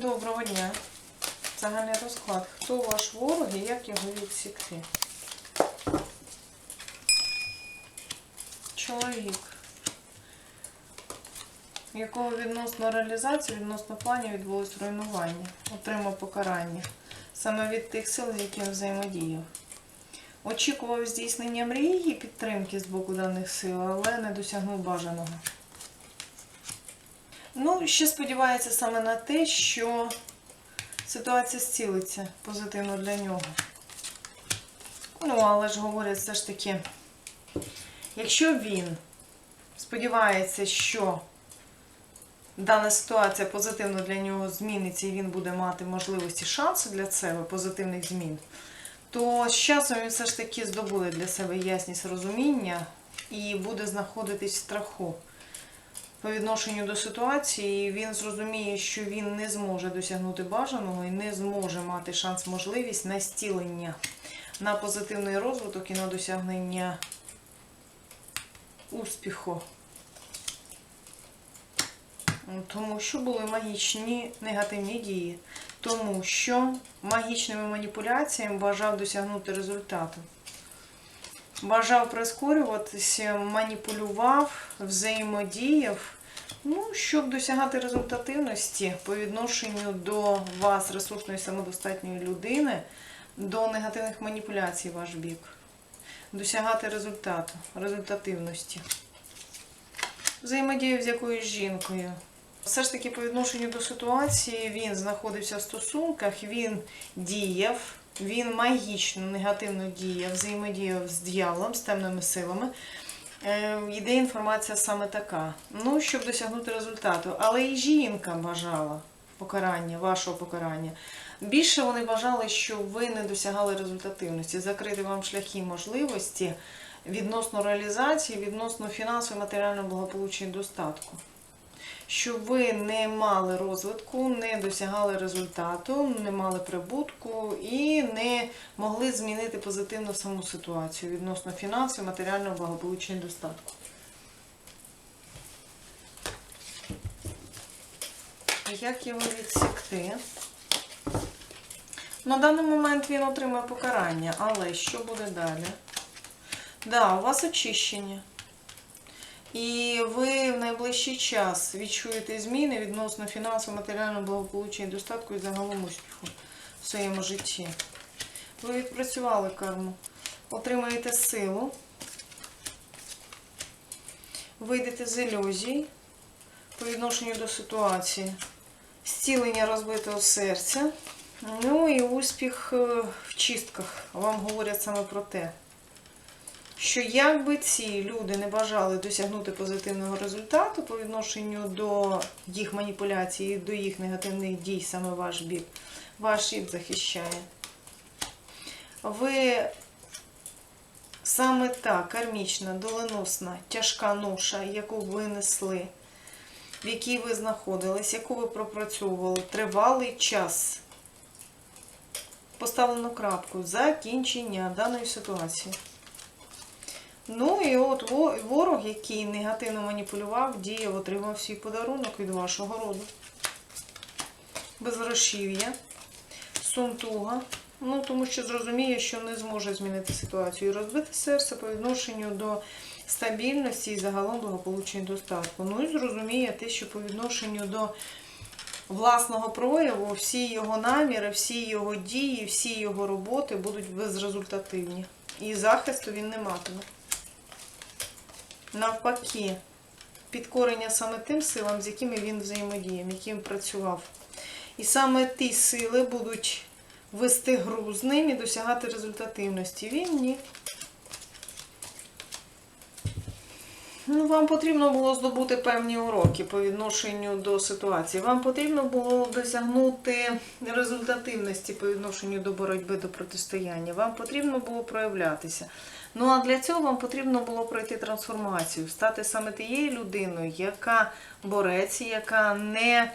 Доброго дня. Загальний розклад. Хто ваш ворог і як його відсікти? Чоловік. Якого відносно реалізації, відносно планів відбулось руйнування, отримав покарання. Саме від тих сил, з якими взаємодіяв. Очікував здійснення мрії і підтримки з боку даних сил, але не досягнув бажаного. Ну, ще сподівається саме на те, що ситуація зцілиться позитивно для нього. Ну, але ж говорять все ж таки, якщо він сподівається, що дана ситуація позитивно для нього зміниться і він буде мати можливості шанси для себе, позитивних змін, то з часом він все ж таки здобуде для себе ясність розуміння і буде знаходитись в страху по відношенню до ситуації, він зрозуміє, що він не зможе досягнути бажаного і не зможе мати шанс, можливість на стілення, на позитивний розвиток і на досягнення успіху. Тому що були магічні негативні дії. Тому що магічними маніпуляціями бажав досягнути результату. Бажав прискорюватися, маніпулював, взаємодіяв, ну, щоб досягати результативності по відношенню до вас, ресурсної самодостатньої людини, до негативних маніпуляцій ваш бік. Досягати результату, результативності. Взаємодію з якоюсь жінкою. Все ж таки, по відношенню до ситуації, він знаходився в стосунках, він діяв, він магічно, негативно діяв, взаємодіяв з дьяволом, з темними силами. Е, Йде інформація саме така. Ну, щоб досягнути результату. Але і жінка бажала покарання, вашого покарання. Більше вони бажали, що ви не досягали результативності, закрити вам шляхи можливості відносно реалізації, відносно фінансового, матеріального благополуччя і достатку. Щоб ви не мали розвитку, не досягали результату, не мали прибутку і не могли змінити позитивно саму ситуацію відносно фінансів, матеріального благополуччя і достатку. Як його відсікти? На даний момент він отримає покарання, але що буде далі? Да, у вас очищення. І ви в найближчий час відчуєте зміни відносно фінансового, матеріального благополуччя достатку і загалом успіху в своєму житті. Ви відпрацювали карму, отримаєте силу, вийдете з ілюзій по відношенню до ситуації, зцілення розбитого серця, ну і успіх е, в чистках. Вам говорять саме про те що якби ці люди не бажали досягнути позитивного результату по відношенню до їх маніпуляцій, до їх негативних дій, саме ваш бік, ваш бік захищає. Ви саме та кармічна, доленосна, тяжка ноша, яку ви несли, в якій ви знаходились, яку ви пропрацьовували тривалий час. Поставлено крапку закінчення даної ситуації. Ну і от ворог, який негативно маніпулював, діяв, отримав свій подарунок від вашого роду. Безгрошів'я, сумтуга. Ну, тому що зрозуміє, що не зможе змінити ситуацію. І розбите серце по відношенню до стабільності і загалом благополуччя і достатку. Ну і зрозуміє те, що по відношенню до власного прояву всі його наміри, всі його дії, всі його роботи будуть безрезультативні. І захисту він не матиме навпаки, підкорення саме тим силам, з якими він взаємодіяв, яким працював. І саме ті сили будуть вести гру з ним і досягати результативності. Він ні. Ну, Вам потрібно було здобути певні уроки по відношенню до ситуації. Вам потрібно було досягнути результативності по відношенню до боротьби, до протистояння. Вам потрібно було проявлятися. Ну а для цього вам потрібно було пройти трансформацію, стати саме тією людиною, яка бореться, яка не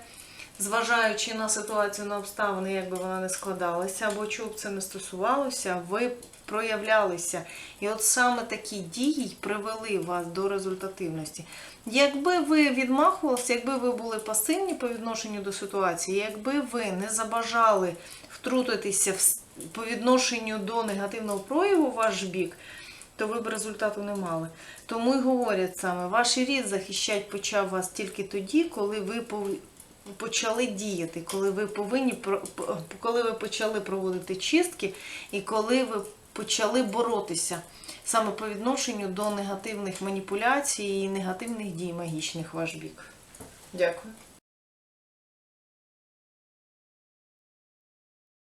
зважаючи на ситуацію, на обставини, як би вона не складалася, або чого б це не стосувалося, ви проявлялися. І от саме такі дії привели вас до результативності. Якби ви відмахувалися, якби ви були пасивні по відношенню до ситуації, якби ви не забажали втрутитися по відношенню до негативного прояву ваш бік, то ви б результату не мали. Тому й говорять саме, ваш рід захищать почав вас тільки тоді, коли ви почали діяти, коли ви повинні коли ви почали проводити чистки і коли ви почали боротися саме по відношенню до негативних маніпуляцій і негативних дій магічних ваш бік. Дякую.